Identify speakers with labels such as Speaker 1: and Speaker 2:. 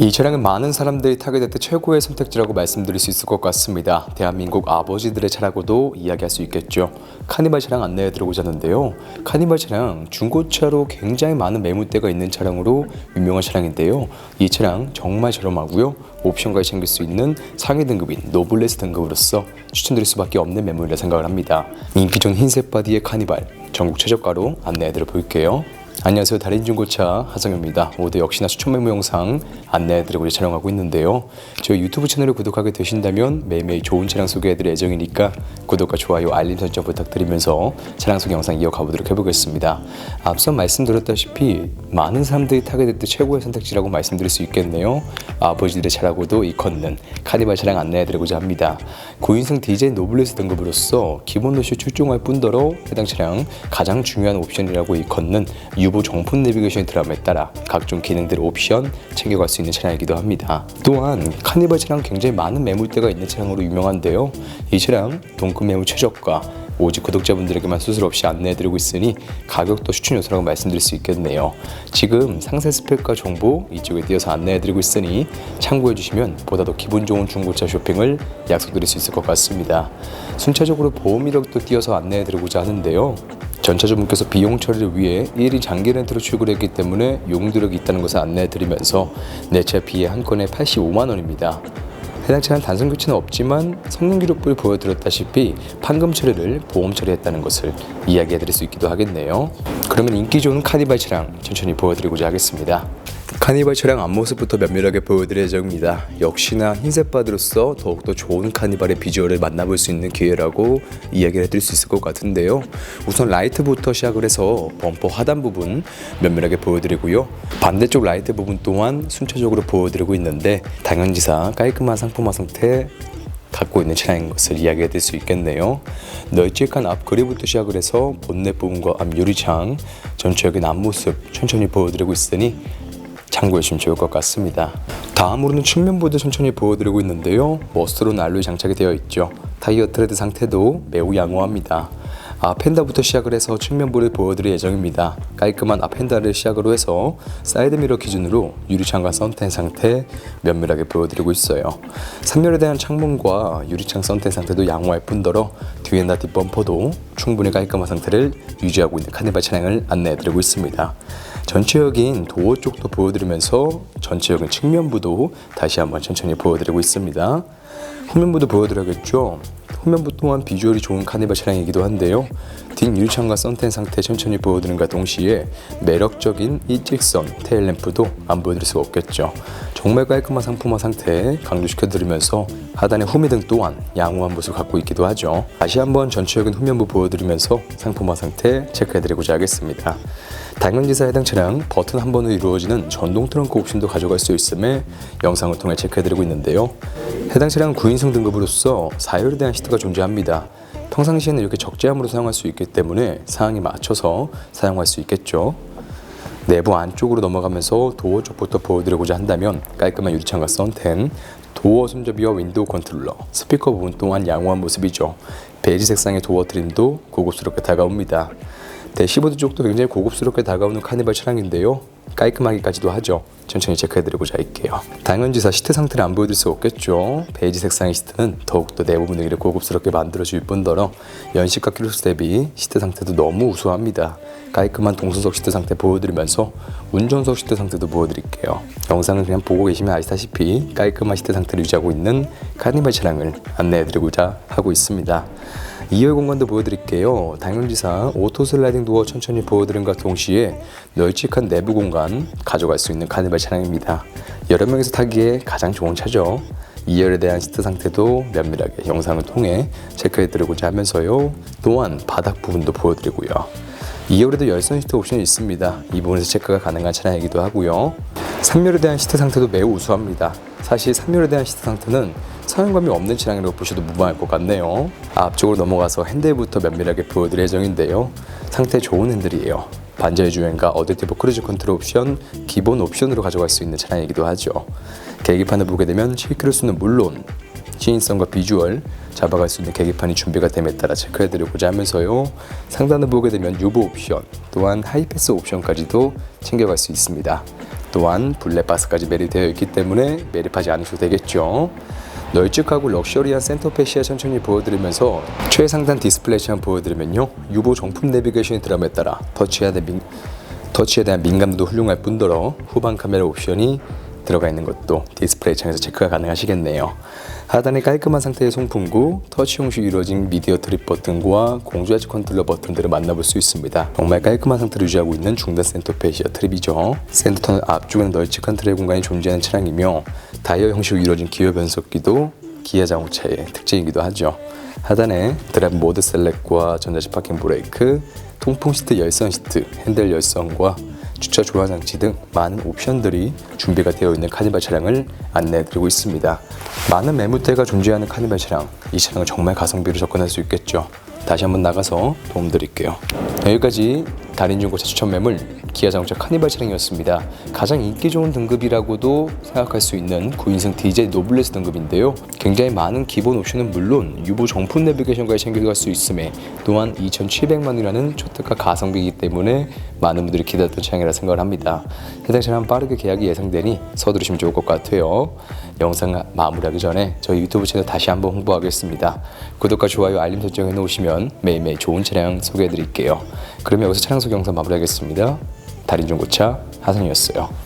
Speaker 1: 이 차량은 많은 사람들이 타게 될 때 최고의 선택지라고 말씀드릴 수 있을 것 같습니다. 대한민국 아버지들의 차라고도 이야기할 수 있겠죠. 카니발 차량 안내해 드리고자 하는데요. 카니발 차량 중고차로 굉장히 많은 매물대가 있는 차량으로 유명한 차량인데요. 이 차량 정말 저렴하고요. 옵션까지 챙길 수 있는 상위 등급인 노블레스 등급으로서 추천드릴 수밖에 없는 매물이라 생각을 합니다. 인기 좋은 흰색 바디의 카니발 전국 최저가로 안내해 드려 볼게요. 안녕하세요. 달인 중고차 하정입니다. 오늘 역시나 추천 매물 영상 안내해드리고 촬영하고 있는데요. 저희 유튜브 채널을 구독하게 되신다면 매일매일 좋은 차량 소개해드릴 예정이니까 구독과 좋아요, 알림 설정 부탁드리면서 차량 소개 영상 이어가 보도록 해보겠습니다. 앞서 말씀드렸다시피 많은 사람들이 타게 될 때 최고의 선택지라고 말씀드릴 수 있겠네요. 아버지들의 차라고도 이걷는 카니발 차량 안내해드리고자 합니다. 9인승 디젤 노블레스 등급으로서 기본 도시 출중할 뿐더러 해당 차량 가장 중요한 옵션이라고 이걷는 유보 정품 내비게이션 드럼에 따라 각종 기능들 옵션 챙겨갈 수 있는 차량이기도 합니다. 또한 카니발 차량 굉장히 많은 매물대가 있는 차량으로 유명한데요. 이 차량 동급 매물 최저가 오직 구독자분들에게만 수술 없이 안내해드리고 있으니 가격도 추천 요소라고 말씀드릴 수 있겠네요. 지금 상세 스펙과 정보 이쪽에 띄어서 안내해드리고 있으니 참고해주시면 보다 더 기분 좋은 중고차 쇼핑을 약속드릴 수 있을 것 같습니다. 순차적으로 보험 이력도 띄어서 안내해드리고자 하는데요. 전차주분께서 비용 처리를 위해 1인 장기 렌트로 출근했기 때문에 용도력이 있다는 것을 안내해 드리면서 내차 비에 한 건에 85만 원입니다. 해당 차량 단순 교체는 없지만 성능 기록부를 보여드렸다시피 판금 처리를 보험 처리했다는 것을 이야기해 드릴 수 있기도 하겠네요. 그러면 인기 좋은 카니발 차량 천천히 보여드리고자 하겠습니다. 카니발 차량 앞모습부터 면밀하게 보여드릴 예정입니다. 역시나 흰색 바디로서 더욱더 좋은 카니발의 비주얼을 만나볼 수 있는 기회라고 이야기를 해드릴 수 있을 것 같은데요. 우선 라이트부터 시작을 해서 범퍼 하단 부분 면밀하게 보여드리고요. 반대쪽 라이트 부분 또한 순차적으로 보여드리고 있는데 당연지사 깔끔한 상품화 상태 갖고 있는 차량인 것을 이야기해 드릴 수 있겠네요. 널찍한 앞 그릴부터 시작을 해서 본넷 부분과 앞 유리창 전체적인 앞모습 천천히 보여드리고 있으니 참고해 주시면 좋을 것 같습니다. 다음으로는 측면보드 천천히 보여드리고 있는데요. 머스트로 알로이 장착이 되어 있죠. 타이어 트레드 상태도 매우 양호합니다. 앞 펜다부터 시작을 해서 측면부를 보여드릴 예정입니다. 깔끔한 앞 펜다를 시작으로 해서 사이드미러 기준으로 유리창과 선텐 상태 면밀하게 보여드리고 있어요. 3열에 대한 창문과 유리창 선텐 상태도 양호할 뿐더러 뒤엔다 뒷범퍼도 충분히 깔끔한 상태를 유지하고 있는 카니발 차량을 안내해드리고 있습니다. 전체적인 도어 쪽도 보여드리면서 전체적인 측면부도 다시 한번 천천히 보여드리고 있습니다. 후면부도 보여드려야겠죠. 후면부 또한 비주얼이 좋은 카니발 차량이기도 한데요. 뒷 유리창과 선텐 상태 천천히 보여드림과 동시에 매력적인 일직선 테일램프도 안 보여드릴 수가 없겠죠. 정말 깔끔한 상품화 상태 강조시켜드리면서 하단의 후미등 또한 양호한 모습을 갖고 있기도 하죠. 다시 한번 전체적인 후면부 보여드리면서 상품화 상태 체크해드리고자 하겠습니다. 당연지사 해당 차량 버튼 한 번으로 이루어지는 전동 트렁크 옵션도 가져갈 수 있음에 영상을 통해 체크해드리고 있는데요. 해당 차량 9인승 등급으로서 4열에 대한 시트가 존재합니다. 평상시에는 이렇게 적재함으로 사용할 수 있기 때문에 상황에 맞춰서 사용할 수 있겠죠. 내부 안쪽으로 넘어가면서 도어 쪽부터 보여드리고자 한다면 깔끔한 유리창과 선텐, 도어 손잡이와 윈도우 컨트롤러, 스피커 부분 또한 양호한 모습이죠. 베이지 색상의 도어 트림도 고급스럽게 다가옵니다. 대시보드 쪽도 굉장히 고급스럽게 다가오는 카니발 차량인데요. 깔끔하기까지도 하죠. 천천히 체크해드리고자 할게요. 당연지사 시트 상태를 안 보여드릴 수 없겠죠. 베이지 색상의 시트는 더욱더 내부 분위기를 고급스럽게 만들어줄 뿐더러 연식과 키로수 대비 시트 상태도 너무 우수합니다. 깔끔한 동승석 시트 상태 보여드리면서 운전석 시트 상태도 보여드릴게요. 영상을 그냥 보고 계시면 아시다시피 깔끔한 시트 상태를 유지하고 있는 카니발 차량을 안내해드리고자 하고 있습니다. 2열 공간도 보여드릴게요. 당연지사 오토 슬라이딩 도어 천천히 보여드림과 동시에 널찍한 내부 공간 가져갈 수 있는 카니발 차량입니다. 여러 명이서 타기에 가장 좋은 차죠. 2열에 대한 시트 상태도 면밀하게 영상을 통해 체크해드리고자 하면서요. 또한 바닥 부분도 보여드리고요. 2열에도 열선 시트 옵션이 있습니다. 이 부분에서 체크가 가능한 차량이기도 하고요. 3열에 대한 시트 상태도 매우 우수합니다. 사실 3열에 대한 시트 상태는 사용감이 없는 차량이라고 보셔도 무방할 것 같네요. 앞쪽으로 넘어가서 핸들부터 면밀하게 보여드릴 예정인데요. 상태 좋은 핸들이에요. 반자의 주행과 어댑티브 크루즈 컨트롤 옵션 기본 옵션으로 가져갈 수 있는 차량이기도 하죠. 계기판을 보게 되면 7km수는 물론 시인성과 비주얼 잡아갈 수 있는 계기판이 준비가 됨에 따라 체크해드리고자 하면서요. 상단을 보게 되면 유보 옵션 또한 하이패스 옵션까지도 챙겨갈 수 있습니다. 또한 블랙박스까지 매립되어 있기 때문에 매립하지 않으셔도 되겠죠. 널찍하고 럭셔리한 센터페시아 천천히 보여드리면서 최상단 디스플레이 션 보여드리면요. 유보 정품 내비게이션이 들어감에 따라 대한, 민, 터치에 대한 민감도도 훌륭할 뿐더러 후방 카메라 옵션이 들어가 있는 것도 디스플레이 창에서 체크가 가능하시겠네요 하단에 깔끔한 상태의 송풍구, 터치 형식으로 이루어진 미디어 트립 버튼과 공조하지 컨트롤러 버튼들을 만나볼 수 있습니다. 정말 깔끔한 상태를 유지하고 있는 중단 센터 페시아 트립이죠. 센터 터널 앞쪽에는 널찍한 트랙 공간이 존재하는 차량이며 다이어 형식으로 이루어진 기어 변속기도 기아 자동차의 특징이기도 하죠. 하단에 드라이브 모드 셀렉과 전자식 파킹 브레이크, 통풍 시트 열선 시트, 핸들 열선과 주차 조화 장치 등 많은 옵션들이 준비가 되어 있는 카니발 차량을 안내해 드리고 있습니다. 많은 매물대가 존재하는 카니발 차량, 이 차량은 정말 가성비로 접근할 수 있겠죠. 다시 한번 나가서 도움드릴게요. 여기까지 달인 중고차 추천 매물 기아 자동차 카니발 차량이었습니다. 가장 인기 좋은 등급이라고도 생각할 수 있는 9인승 DJ 노블레스 등급인데요. 굉장히 많은 기본 옵션은 물론 유보 정품 내비게이션까지 챙겨갈 수 있음에 또한 2,700만 원이라는 초특가 가성비이기 때문에 많은 분들이 기다렸던 차량이라 생각을 합니다. 해당 차량 빠르게 계약이 예상되니 서두르시면 좋을 것 같아요. 영상 마무리하기 전에 저희 유튜브 채널 다시 한번 홍보하겠습니다. 구독과 좋아요, 알림 설정 해 놓으시면 매일매일 좋은 차량 소개해 드릴게요. 그러면 여기서 차량 소개 영상 마무리하겠습니다. 달인 중고차 하성이었어요.